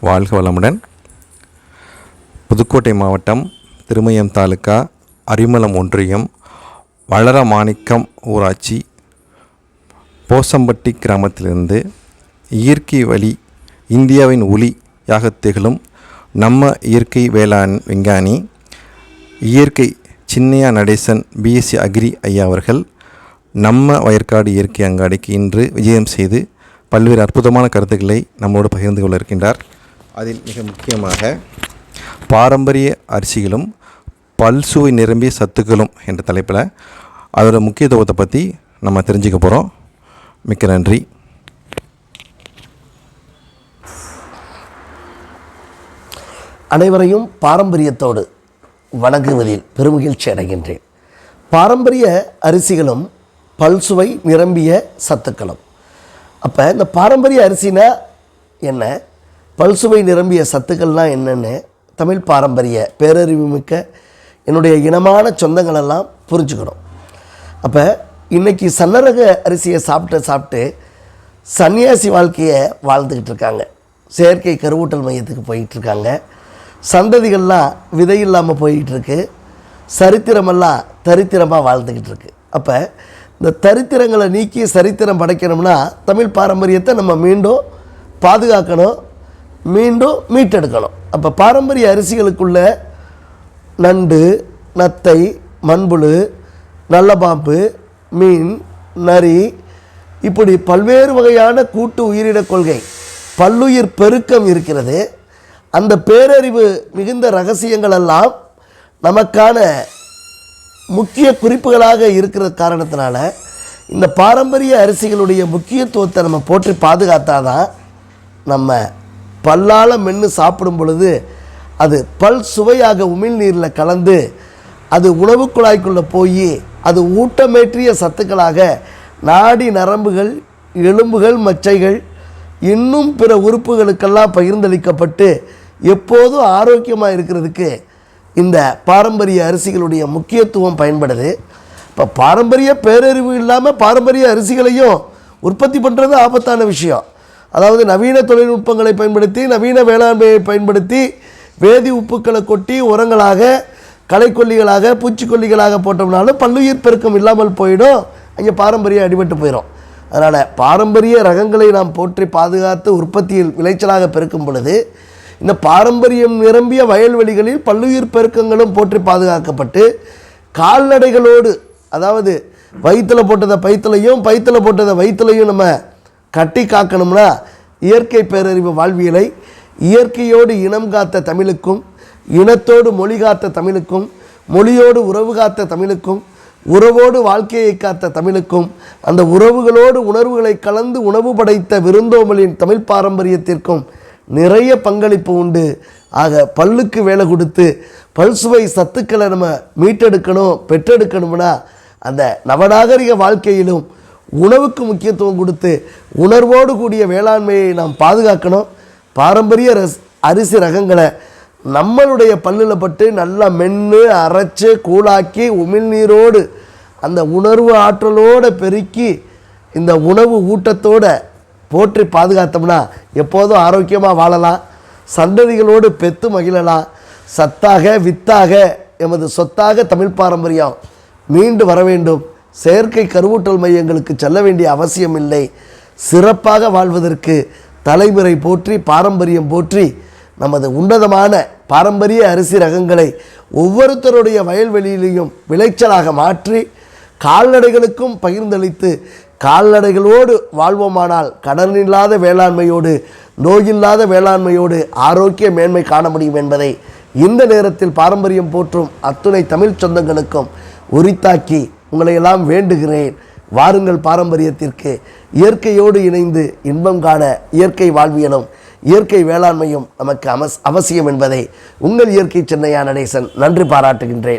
வாழ்க வளமுடன். புதுக்கோட்டை மாவட்டம் திருமயம் தாலுக்கா அரிமளம் ஒன்றியம் வளர மாணிக்கம் ஊராட்சி போசம்பட்டி கிராமத்திலிருந்து இயற்கை வழி இந்தியாவின் ஒளியாக திகழும் நம்ம இயற்கை வேளாண் விஞ்ஞானி இயற்கை சின்னையா நடேசன் பிஎஸ்சி அக்ரி ஐயா அவர்கள் நம்ம வயற்காடு இயற்கை அங்காடிக்கு இன்று விஜயம் செய்து பல்வேறு அற்புதமான கருத்துக்களை நம்மோடு பகிர்ந்து கொள்ள இருக்கின்றார். அதில் மிக முக்கியமாக பாரம்பரிய அரிசிகளும் பல்சுவை நிரம்பிய சத்துக்களும் என்ற தலைப்பில் அதோட முக்கியத்துவத்தை பற்றி நம்ம தெரிஞ்சுக்க போகிறோம் மிக்க நன்றி. அனைவரையும் பாரம்பரியத்தோடு வணங்குவதில் பெருமகிழ்ச்சி அடைகின்றேன். பாரம்பரிய அரிசிகளும் பல்சுவை நிரம்பிய சத்துக்களும். அப்போ இந்த பாரம்பரிய அரிசினா என்ன? பல்சுவை நிரம்பிய சத்துக்கள்லாம் என்னென்னு தமிழ் பாரம்பரிய பேரறிவு மிக்க என்னுடைய இனமான சொந்தங்களெல்லாம் புரிஞ்சுக்கணும். அப்போ இன்றைக்கி சன்னரக அரிசியை சாப்பிட்டு சாப்பிட்டு சன்னியாசி வாழ்க்கையை வாழ்ந்துக்கிட்டு இருக்காங்க. செயற்கை கருவூட்டல் மையத்துக்கு போயிட்டுருக்காங்க சந்ததிகள்லாம் விதை இல்லாமல் சரித்திரமெல்லாம் தரித்திரமாக வாழ்ந்துக்கிட்டு இருக்கு. அப்போ இந்த தரித்திரங்களை நீக்கி சரித்திரம் படைக்கணும்னா தமிழ் பாரம்பரியத்தை நம்ம மீண்டும் பாதுகாக்கணும் மீண்டும் மீட்டெடுக்கணும். அப்போ பாரம்பரிய அரிசிகளுக்குள்ள நண்டு நத்தை மண்புழு நல்ல பாம்பு மீன் நரி இப்படி பல்வேறு வகையான கூட்டு உயிரினக் கொள்கை பல்லுயிர் பெருக்கம் இருக்கிறது. அந்த பேரறிவு மிகுந்த ரகசியங்கள் எல்லாம் நமக்கான முக்கிய குறிப்புகளாக இருக்கிற காரணத்தினால இந்த பாரம்பரிய அரிசிகளுடைய முக்கியத்துவத்தை நம்ம போற்றி பாதுகாத்தாதான் நம்ம பல்லால மென்று சாப்பிடும் பொழுது அது பல் சுவையாக உமிழ்நீரில் கலந்து அது உணவு குழாய்க்குள்ளே போய் அது ஊட்டமேற்றிய சத்துக்களாக நாடி நரம்புகள் எலும்புகள் மச்சைகள் இன்னும் பிற உறுப்புகளுக்கெல்லாம் பகிர்ந்தளிக்கப்பட்டு எப்போதும் ஆரோக்கியமாக இருக்கிறதுக்கு இந்த பாரம்பரிய அரிசிகளுடைய முக்கியத்துவம் பயன்படுது. இப்போ பாரம்பரிய பேரறிவு இல்லாமல் பாரம்பரிய அரிசிகளையும் உற்பத்தி பண்ணுறது ஆபத்தான விஷயம். அதாவது நவீன தொழில்நுட்பங்களை பயன்படுத்தி நவீன வேளாண்மையை பயன்படுத்தி வேதி உப்புக்களை கொட்டி உரங்களாக களைக்கொல்லிகளாக பூச்சிக்கொல்லிகளாக போட்டோம்னாலும் பல்லுயிர் பெருக்கம் இல்லாமல் போயிடும். அங்கே பாரம்பரியம் அடிபட்டு போயிடும் அதனால் பாரம்பரிய ரகங்களை நாம் போற்றி பாதுகாத்து உற்பத்தியில் விளைச்சலாக பெருக்கும் பொழுது இந்த பாரம்பரியம் நிரம்பிய வயல்வெளிகளில் பல்லுயிர் பெருக்கங்களும் போற்றி பாதுகாக்கப்பட்டு கால்நடைகளோடு அதாவது வயிற்றில் போட்டதை பைத்திலையும் பைத்தில் போட்டதை வயிற்றுலையும் நம்ம கட்டி காக்கணும்னா இயற்கை பேரறிவு வாழ்வியலை இயற்கையோடு இனம் காத்த தமிழுக்கும் இனத்தோடு மொழி காத்த தமிழுக்கும் மொழியோடு உறவு காத்த தமிழுக்கும் உறவோடு வாழ்க்கையை காத்த தமிழுக்கும் அந்த உறவுகளோடு உணர்வுகளை கலந்து உணவு படைத்த விருந்தோமலின் தமிழ் பாரம்பரியத்திற்கும் நிறைய பங்களிப்பு உண்டு. ஆக பல்லுக்கு வேலை கொடுத்து பல் சுவை சத்துக்களை நம்ம மீட்டெடுக்கணும் பெற்றெடுக்கணும்னா அந்த நவநாகரிக வாழ்க்கையிலும் உணவுக்கு முக்கியத்துவம் கொடுத்து உணர்வோடு கூடிய வேளாண்மையை நாம் பாதுகாக்கணும். பாரம்பரிய ரஸ் அரிசி ரகங்களை நம்மளுடைய பல்லில் பட்டு நல்லா மென்று அரைச்சு கூழாக்கி உமிழ்நீரோடு அந்த உணர்வு ஆற்றலோடு பெருக்கி இந்த உணவு ஊட்டத்தோட போற்றி பாதுகாத்தோம்னா எப்போதும் ஆரோக்கியமாக வாழலாம். சந்ததிகளோடு பெத்து மகிழலாம். சத்தாக வித்தாக எமது சொத்தாக தமிழ் பாரம்பரியம் மீண்டு வர வேண்டும். செயற்கை கருவூட்டல் மையங்களுக்கு செல்ல வேண்டிய அவசியம் இல்லை. சிறப்பாக வாழ்வதற்கு தலைமுறை போற்றி பாரம்பரியம் போற்றி நமது உன்னதமான பாரம்பரிய அரிசி ரகங்களை ஒவ்வொருத்தருடைய வயல்வெளியிலையும் விளைச்சலாக மாற்றி கால்நடைகளுக்கும் பகிர்ந்தளித்து கால்நடைகளோடு வாழ்வோமானால் கடன் இல்லாத வேளாண்மையோடு நோயில்லாத வேளாண்மையோடு ஆரோக்கிய மேன்மை காண முடியும் என்பதை இந்த நேரத்தில் பாரம்பரியம் போற்றும் அத்துணை தமிழ் சொந்தங்களுக்கும் உரித்தாக்கி உங்களையெல்லாம் வேண்டுகிறேன். வாருங்கள் பாரம்பரியத்திற்கு. இயற்கையோடு இணைந்து இன்பம் காண இயற்கை வாழ்வியலும் இயற்கை வேளாண்மையும் நமக்கு அவசியம் என்பதை உங்கள் இயற்கை சென்னையா நடேசன் நன்றி பாராட்டுகின்றேன்.